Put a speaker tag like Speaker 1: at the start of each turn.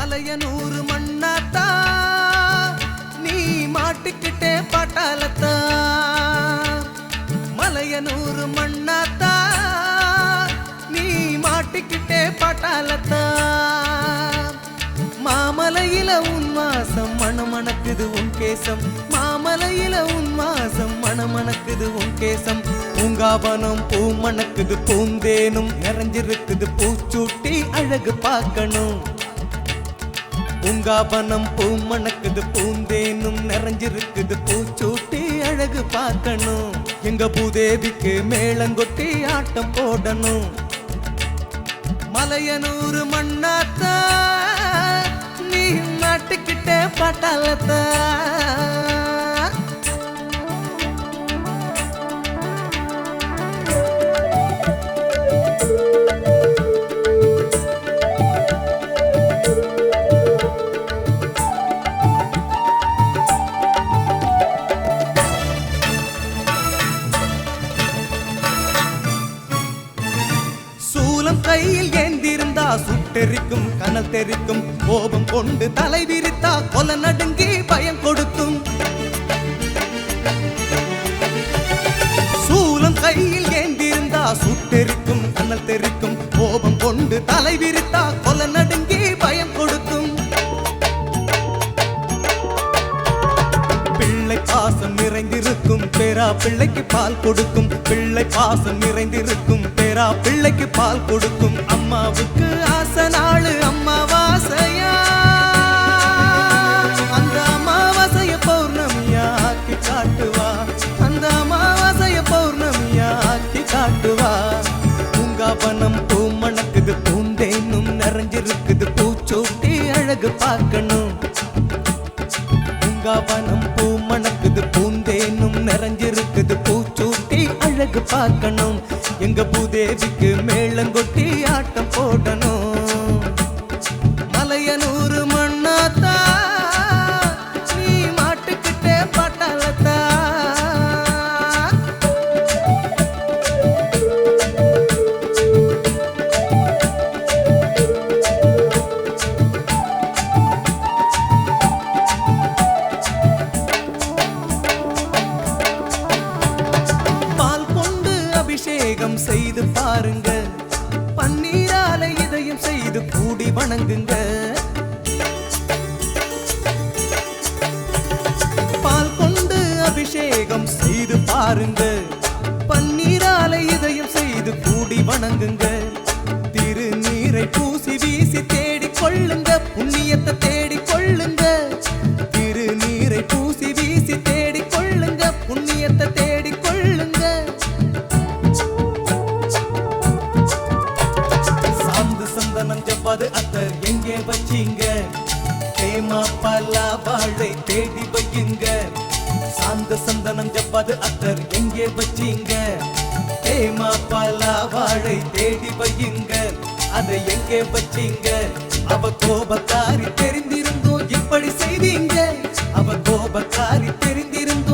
Speaker 1: மலையனூறு மண்ணாத்தா நீ மாட்டிக்கிட்டே பாட்டாலத்தா மலையனூறு மண்ணாத்தா நீ மாட்டிக்கிட்டே பாட்டாலத்தா மாமலையில உன் வாசம் மணமணக்குது உன் கேசம். மாமலையில உன் வாசம் மணமணக்குது உன் கேசம். பூங்காவனம் பூ மணக்குது பூந்தேனும் நிறைஞ்சிருக்குது பூச்சூட்டி அழகு பார்க்கணும். பூங்காபனம் பூ மணக்குது பூந்தேனும் நிறைஞ்சிருக்குது. பூச்சூட்டி அழகு பார்க்கணும். எங்க பூதேவிக்கு மேளங்கொட்டி ஆட்டம் போடணும். மலையனூறு மண்ணாத்தா நீ மாட்டுக்கிட்ட பட்டாலத்தா கையில் ஏந்திருந்தா சுட்டெரிக்கும் கனல் தெரிக்கும் கோபம் கொண்டு தலை விரித்தா கொல நடுங்கி பயம் கொடுக்கும். சூலம் கையில் ஏந்திருந்தா சுட்டெரிக்கும் கனல் தெரிக்கும் கோபம் கொண்டு தலை விரித்தா கொல நடுங்கி நிறைந்திருக்கும் பேரா பிள்ளைக்கு பால் கொடுக்கும். பிள்ளை பாசம் நிறைந்திருக்கும். பேரா பிள்ளைக்கு பால் கொடுக்கும். அம்மாவுக்கு ஆசை நாளு அம்மாவாசையா? அந்த அமாவாசைய பௌர்ணமியா ஆக்கி காட்டுவா? அந்த அமாவாசைய பௌர்ணமியா ஆக்கி காட்டுவா? பூங்காவனம் பூ மணக்குது பூந்தேனும் நிறைஞ்சிருக்குது. பூச்சோட்டி அழகு பார்க்கணும். பூங்காவனம் பூ மணக்குது பூந்தேனும் நிறைஞ்சிருக்குது. பூச்சூட்டி அழகு பார்க்கணும். எங்க பூதேவிக்கு மேளங்கொட்டி ஆட்டம் போடணும். செய்து பாருங்க. பன்னீரால இதயம் செய்து கூடி வணங்குங்க. பால் கொண்டு அபிஷேகம் செய்து பாருங்க. பன்னீரால இதயம் செய்து கூடி வணங்குங்க. திருநீரை பூசி வீசி தேடிக் கொள்ளுங்க. புண்ணியத்தை தேடிக் கொள்ளுங்க. பஞ்சப்பது அத்தர் எங்கே வச்சிங்க? தேமா பலா வாழை தேடி வையுங்க. சாந்த சந்தனம் ஜப்பது அத்தர் எங்கே வச்சிங்க? தேமா பலா வாழை தேடி வையுங்க. அதை எங்கே வச்சிங்க? அவ கோபக்காரி தெரிந்திருந்தோம் இப்படி செய்தீங்க. அவ கோபக்காரி தெரிந்திருந்தோம்